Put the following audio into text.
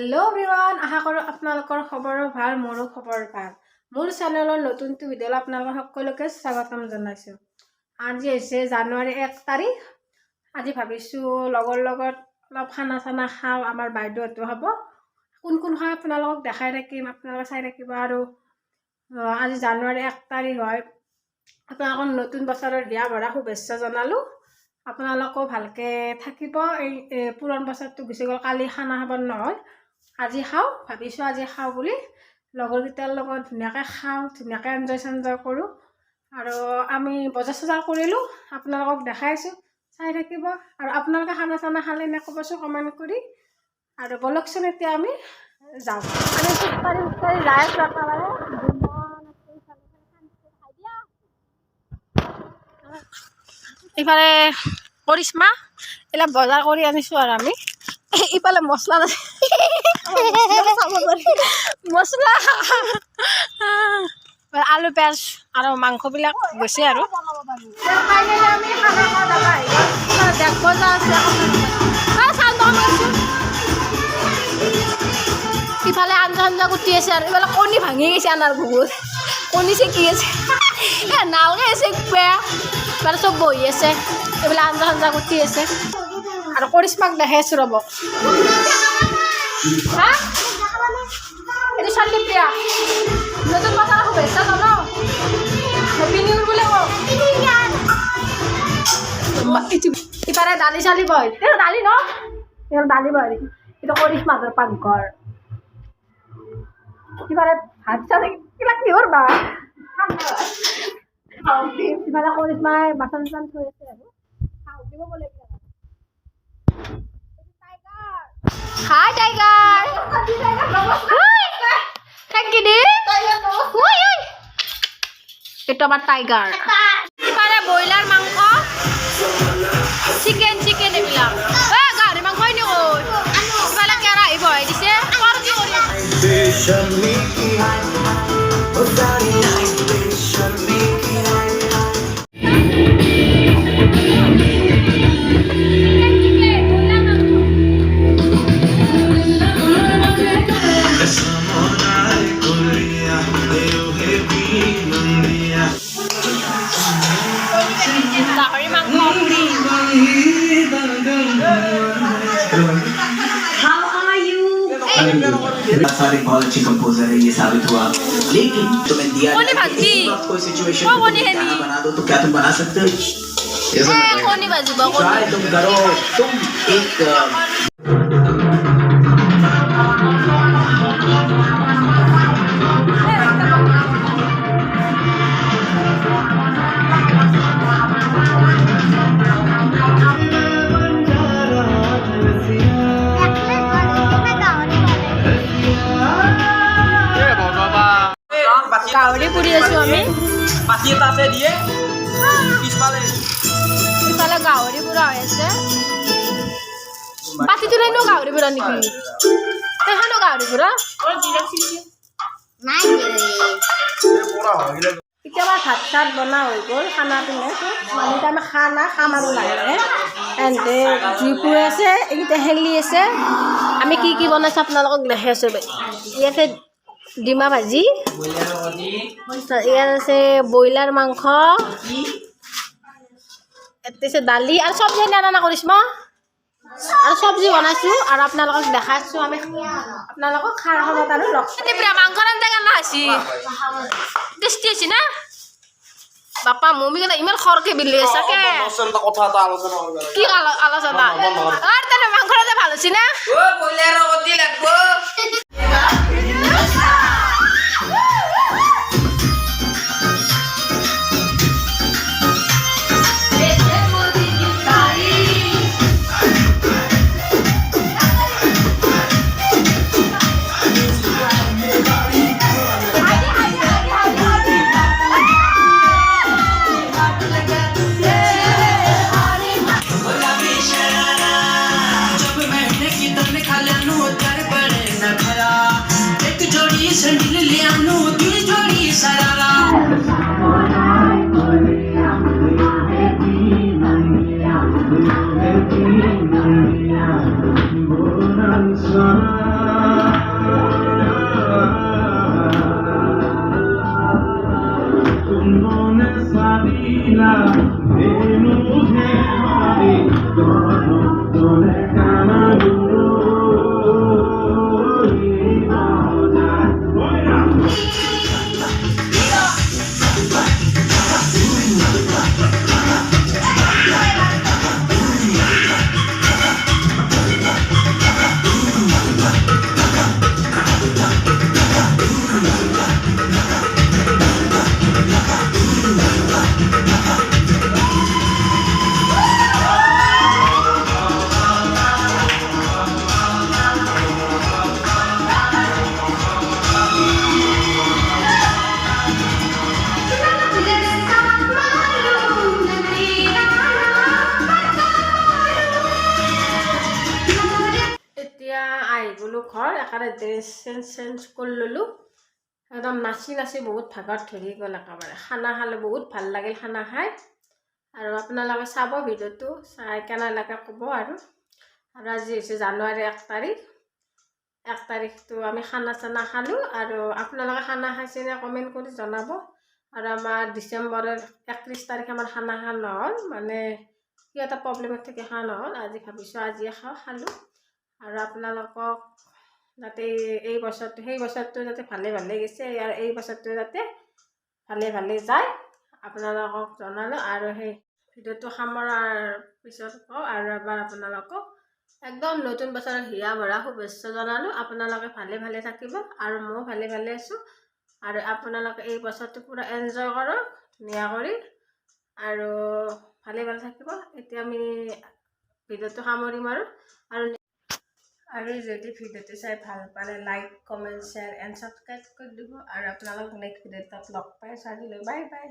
Hello' everyone আশা কৰোঁ আপোনালোকৰ খবৰো ভাল মোৰো খবৰ ভাল। মোৰ চেনেলৰ নতুনটো ভিডিঅ'লৈ আপোনালোকৰ সকলোকে স্বাগতম জনাইছোঁ। আজি হৈছে জানুৱাৰী এক তাৰিখ। আজি ভাবিছোঁ লগৰ লগত অলপ খানা চানা খাওঁ আমাৰ বাইদেউহঁতো হ'ব। কোন কোন হয় আপোনালোকক দেখাই থাকিম আপোনালোকে চাই থাকিব আৰু আজি জানুৱাৰী এক তাৰিখ হয়। আপোনালোকক নতুন বছৰৰ দিয়া ভৰা শুভেচ্ছা জনালোঁ। আপোনালোকেও ভালকৈ থাকিব। এই পুৰণ বছৰটো গুচি গ'ল কালি খানা খাব নহ'ল। আজি খাওঁ ভাবিছোঁ আজি খাওঁ বুলি। লগৰকেইটাৰ লগত ধুনীয়াকৈ খাওঁ ধুনীয়াকৈ এনজয় চেনজয় কৰোঁ। আৰু আমি বজাৰ চজাৰ কৰিলোঁ আপোনালোকক দেখাইছোঁ চাই থাকিব। আৰু আপোনালোকে খানা চানা খালে নে ক'বচোন কমেণ্ট কৰি। আৰু বলকচোন এতিয়া আমি যাওঁ। আমি খোজকাঢ়ি খোজকাঢ়ি যাই আছোঁ একেবাৰে। ইফালে কৰিশ্মা এইবিলাক বজাৰ কৰি আনিছোঁ আৰু আমি। ইফালে মছলা মছলা। আলু, পিঁয়াজ আৰু মাংসবিলাক গৈছে আৰু। ইফালে আঞ্জা আঞ্জা কুটি আছে আৰু। এইফালে কণী ভাঙি গৈছে আনাৰ বহুত কণী চেকি আছে। নালগে আছে বেয়া মানে চব বহি আছে। এইবিলাক আঞ্জা আঞ্জা কুটি আছে। আৰু কৰিশ্মাক দেখাই আছোঁ ৰ'ব। হা এইটো ছোৱালী প্ৰিয়া নতুন বছৰৰ শুভেচ্ছা জনাও হেপী নিউ ইয়েৰ বুলি ইফালে দালি চালি বয়। এইটো দালি ন এইটো দালি বয়। এইটো কৰিশ্মাৰ পাকঘৰ ইফালে ভাত চালি কিবা কিহৰ বা ইফালে কৰিশ্মাই বাচন চাচন থৈ আছে। আৰু খাওঁ, দিব বোলে। হাই টাইগাৰ থাকি দি এইটো আমাৰ টাইগাৰ ইফালে ব্ৰইলাৰ মাংস চিকেন চিকেন এইবিলাক এ গাহৰি মাংস নি কৈ ইফালে কেৰাহী বহাই দিছে सारी बहुत अच्छी कंपोजर है ये साबित हुआ। लेकिन तुम्हें दिया कोई सिचुएशन बना दो तो क्या तुम बना सकते हो? तुम करो तुम एक আছোঁ আমি? পাতি এটা আছে দিয়ে পিছফালে ইফালে গাহৰি পুৰা হৈ আছে। পাতিটো নাই ন গাহৰি পুৰা নেকি? সেইখনো গাহৰি পুৰা? কেতিয়াবা ভাত চাত বনোৱা হৈ গ'ল খানা পিনে। মানে এতিয়া আমি খানা খাম আৰু লাহে লাহে। এহেঁতে জুই পুৰি আছে এইকেইটা হেলি আছে। আমি কি কি বনাইছোঁ আপোনালোকক দেখাই আছোঁ ইয়াতে ডিমা ভাজি ইয়াত আছে ব্ৰইলাৰ মাংস। আছে দালি আৰু চব্জি আনি আনা কৰিছ মই। আৰু চব্জি বনাইছোঁ আৰু আপোনালোকক দেখাইছোঁ আমি। আপোনালোকক খাৰ খাবত আৰু লগ মাংস আঞ্জা কেনে হৈছে? টেষ্টি হৈছে না? বাপা মমি কেনে ইমান খৰকে বিলি চাকে কি আলো- আলোচনা? মাংস আঞ্জা ভালো হৈছে না? Yeah. ঘৰ একেবাৰে ড্ৰেছ চেঞ্জ চেঞ্জ কৰি ল'লোঁ। একদম নাচি নাচি বহুত ভাগত ধৰি গ'ল একেবাৰে। খানা খালোঁ বহুত ভাল লাগিল খানা খাই। আৰু আপোনালোকে চাব ভিডিঅ'টো চাই কেনে লাগে ক'ব আৰু। আৰু আজি হৈছে জানুৱাৰী এক তাৰিখ। এক তাৰিখটো আমি খানা চানা খালোঁ আৰু আপোনালোকে খানা খাইছেনে কমেণ্ট কৰি জনাব। আৰু আমাৰ ডিচেম্বৰৰ একত্ৰিছ তাৰিখে আমাৰ খানা খোৱা নহ'ল মানে কিবা এটা প্ৰব্লেমত থাকি খোৱা নহ'ল। আজি ভাবিছোঁ আজিয়ে খাওঁ খালোঁ। আৰু আপোনালোকক যাতে এই বছৰটো, সেই বছৰটো যাতে ভালে ভালে গৈছে আৰু এই বছৰটো যাতে ভালে ভালে যায়, আপোনালোকক জনালোঁ আৰু সেই ভিডিঅ'টো সামৰাৰ পিছত কওঁ আৰু এবাৰ আপোনালোকক একদম নতুন বছৰৰ হিয়া ভৰা শুভেচ্ছা জনালোঁ, আপোনালোকে ভালে ভালে থাকিব আৰু ময়ো ভালে ভালে আছোঁ আৰু আপোনালোকে এই বছৰটো পূৰা এনজয় কৰক, ধুনীয়া কৰি আৰু ভালে ভালে থাকিব। এতিয়া আমি ভিডিঅ'টো সামৰিম আৰু। আৰু আৰু যদি ভিডিঅ'টো চাই ভালো পালে like comment share and subscribe কৰি দিব। আৰু আপোনালোক নেক্সট ভিডিঅ' লগ পাই চাৰিলৈ বাই বাই